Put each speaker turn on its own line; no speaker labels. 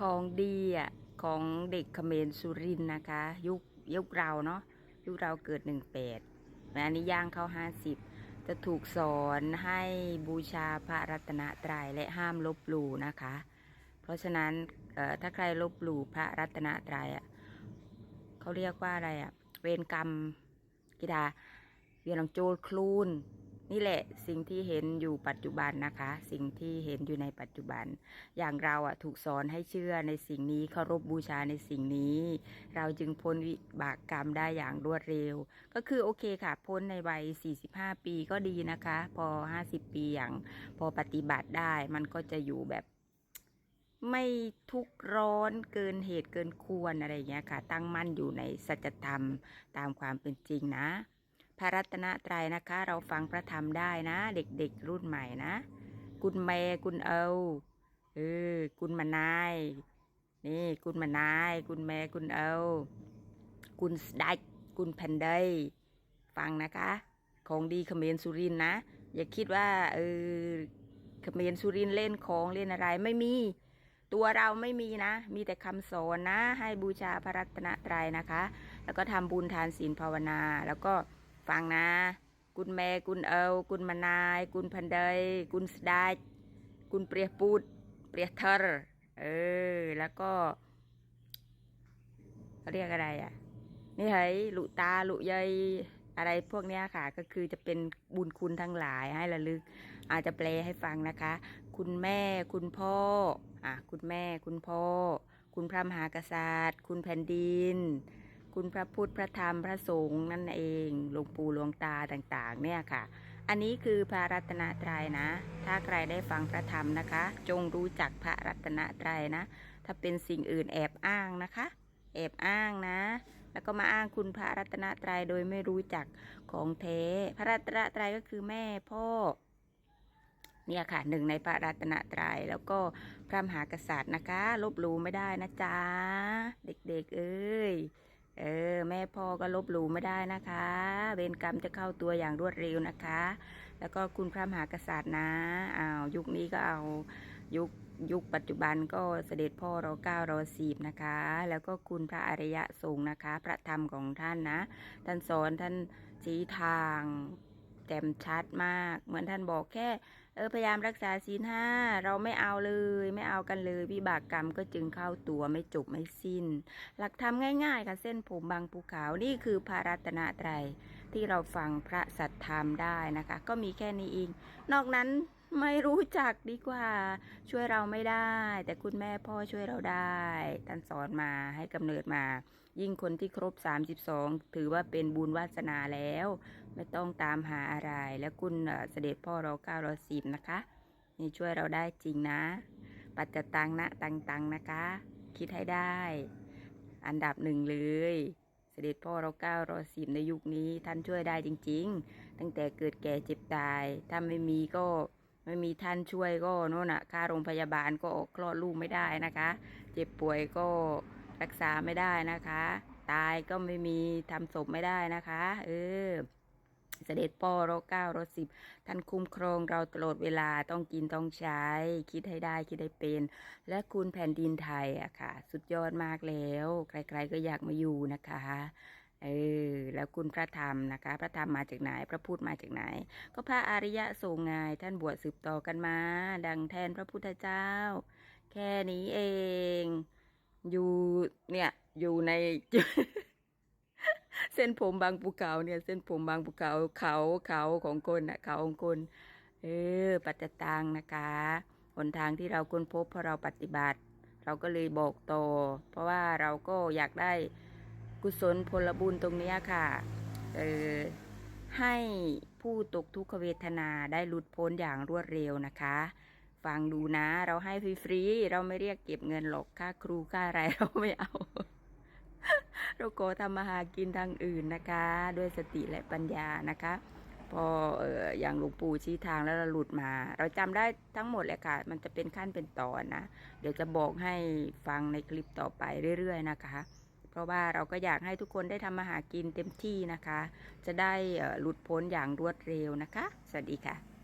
ของดีอะของเด็กเขมรสุรินนะคะ ยุคยุคเราเนาะยุคเราเกิดหนึ่งแปดอันนี้ย่างเข้าห้าสิบจะถูกสอนให้บูชาพระรัตนตรัยและห้ามลบหลู่นะคะ เพราะฉะนั้นถ้าใครลบหลู่พระรัตนตรัยอะเขาเรียกว่าอะไรอะ เวรกรรมกิดาเวียนหลังโจรคลูน นี่แหละสิ่งที่เห็นอยู่ปัจจุบันนะคะ สิ่งที่เห็นอยู่ในปัจจุบัน อย่างเราอะถูกสอนให้เชื่อในสิ่งนี้เคารพบูชาในสิ่งนี้ เราจึงพ้นวิบากกรรมได้อย่างรวดเร็ว ก็คือโอเคค่ะ พ้นในวัย 45 ปีก็ดีนะคะ พอ 50 ปีอย่างพอปฏิบัติได้มันก็จะอยู่แบบไม่ทุกข์ร้อนเกินเหตุเกินควรอะไรอย่างเงี้ยค่ะ ตั้งมั่นอยู่ในสัจธรรมตามความเป็นจริงนะ พระรัตนตรัยนะคะ เราฟังพระธรรมได้นะ เด็กๆ รุ่นใหม่นะกุณแม่กุณเอาเออกุณมานาย นี่กุณมานายกุณแม่กุณเอากุณสดักกุณแผ่นไดฟังนะคะ ของดีเขมรสุรินนะ อย่าคิดว่าเออเขมรสุรินเล่นของเล่นอะไรไม่มีตัวเราไม่มีนะ มีแต่คำสอนนะ ให้บูชาพระรัตนตรัยนะคะ แล้วก็ทำบุญทานศีลภาวนา แล้วก็ ฟังนะ กุณแม่กุณเอากุณมานาย กุณพันเดยกุณสดายกุณเปรียปูด เปรียเทอร์เออ แล้วก็เขาเรียกอะไรอะ นี่เฮ้ยลุตาลุยายอะไรพวกเนี้ยค่ะ ก็คือจะเป็นบุญคุณทั้งหลายให้ระลึก อาจจะแปลให้ฟังนะคะ คุณแม่คุณพ่ออะคุณแม่คุณพ่อ คุณพระมหากษัตริย์ คุณแผ่นดิน คุณพระพุทธพระธรรมพระสงฆ์นั่นเองหลวงปู่หลวงตาต่างๆ เนี่ยค่ะ อันนี้คือพระรัตนตรัยนะ ถ้าใครได้ฟังพระธรรมนะคะ จงรู้จักพระรัตนตรัยนะ ถ้าเป็นสิ่งอื่นแอบอ้างนะคะ แอบอ้างนะ แล้วก็มาอ้างคุณพระรัตนตรัยโดยไม่รู้จักของเทพระรัตนตรัยก็คือแม่พ่อเนี่ยค่ะหนึ่งในพระรัตนตรัยแล้วก็พระมหากษัตริย์นะคะ ลบหลู่ไม่ได้นะจ๊ะ เด็กๆ เอ้ย เออ แม่พ่อก็ลบหลู่ไม่ได้นะคะ เวรกรรมจะเข้าตัวอย่างรวดเร็วนะคะ แล้วก็คุณพระมหากษัตริย์นะอ้าวยุคนี้ก็เอายุคยุคปัจจุบันก็เสด็จพ่อรอเก้ารอสีบนะคะ แล้วก็คุณพระอริยสงฆ์นะคะ พระธรรมของท่านนะ ท่านสอนท่านชี้ทาง แจ่มชัดมาก เหมือนท่านบอกแค่ เออพยายามรักษาศีลห้าเราไม่เอาเลยไม่เอากันเลยวิบากกรรมก็จึงเข้าตัวไม่จบไม่สิ้น หลักธรรมง่ายๆค่ะเส้นผมบางภูเขานี่คือพระรัตนตรัยที่เราฟังพระสัทธรรมได้นะคะ ก็มีแค่นี้เองนอกนั้นไม่รู้จักดีกว่า ช่วยเราไม่ได้ แต่คุณแม่พ่อช่วยเราได้ท่านสอนมาให้กำเนิดมา ยิ่งคนที่ครบ 32 ถือว่าเป็นบุญวาสนาแล้ว ไม่ต้องตามหาอะไร แล้วคุณเสด็จพ่อเราเก้าเราสิบนะคะ นี่ช่วยเราได้จริงนะ ปัจจตังนะตังตังนะคะ คิดให้ได้ อันดับหนึ่งเลยเสด็จพ่อเราเก้าเราสิบในยุคนี้ท่านช่วยได้จริง ๆ ตั้งแต่เกิดแก่เจ็บตาย ถ้าไม่มีก็ไม่มีท่านช่วยก็โน่นน่ะ ค่าโรงพยาบาลก็คลอดลูกไม่ได้นะคะ เจ็บป่วยก็ รักษาไม่ได้นะคะ ตายก็ไม่มีทำศพไม่ได้นะคะ เออเสด็จพ่อรอเก้ารอสิบท่านคุ้มครองเราตลอดเวลาต้องกินต้องใช้ คิดให้ได้คิดให้เป็น และคุณแผ่นดินไทยอะค่ะ สุดยอดมากแล้ว ใคร ๆ ก็อยากมาอยู่นะคะเออแล้วคุณพระธรรมนะคะ พระธรรมมาจากไหน พระพูดมาจากไหน ก็พระอริยสงฆ์ไงท่านบวชสืบต่อกันมา ดังแทนพระพุทธเจ้า แค่นี้เอง อยู่เนี่ยอยู่ในเส้นผมบางภูเขาเนี่ย เส้นผมบางภูเขาเขาเขาของคนนะเขาของคน เออปัจจตังนะคะหนทางที่เราค้นพบเพราะเราปฏิบัติ เราก็เลยบอกต่อเพราะว่าเราก็อยากได้กุศลผลบุญตรงเนี้ยค่ะ เออให้ผู้ตกทุกขเวทนาได้หลุดพ้นอย่างรวดเร็วนะคะ ฟังดูนะ เราให้ฟรีๆเราไม่เรียกเก็บเงินหรอกค่าครูค่าอะไรเราไม่เอา เราโกทำมาหากินทางอื่นนะคะ ด้วยสติและปัญญานะคะ พอเอออย่างหลวงปู่ชี้ทางแล้วเราหลุดมา เราจำได้ทั้งหมดเลยค่ะ มันจะเป็นขั้นเป็นตอนนะ เดี๋ยวจะบอกให้ฟังในคลิปต่อไปเรื่อยๆนะคะเพราะว่าเราก็อยากให้ทุกคนได้ทำมาหากินเต็มที่นะคะ จะได้หลุดพ้นอย่างรวดเร็วนะคะ สวัสดีค่ะ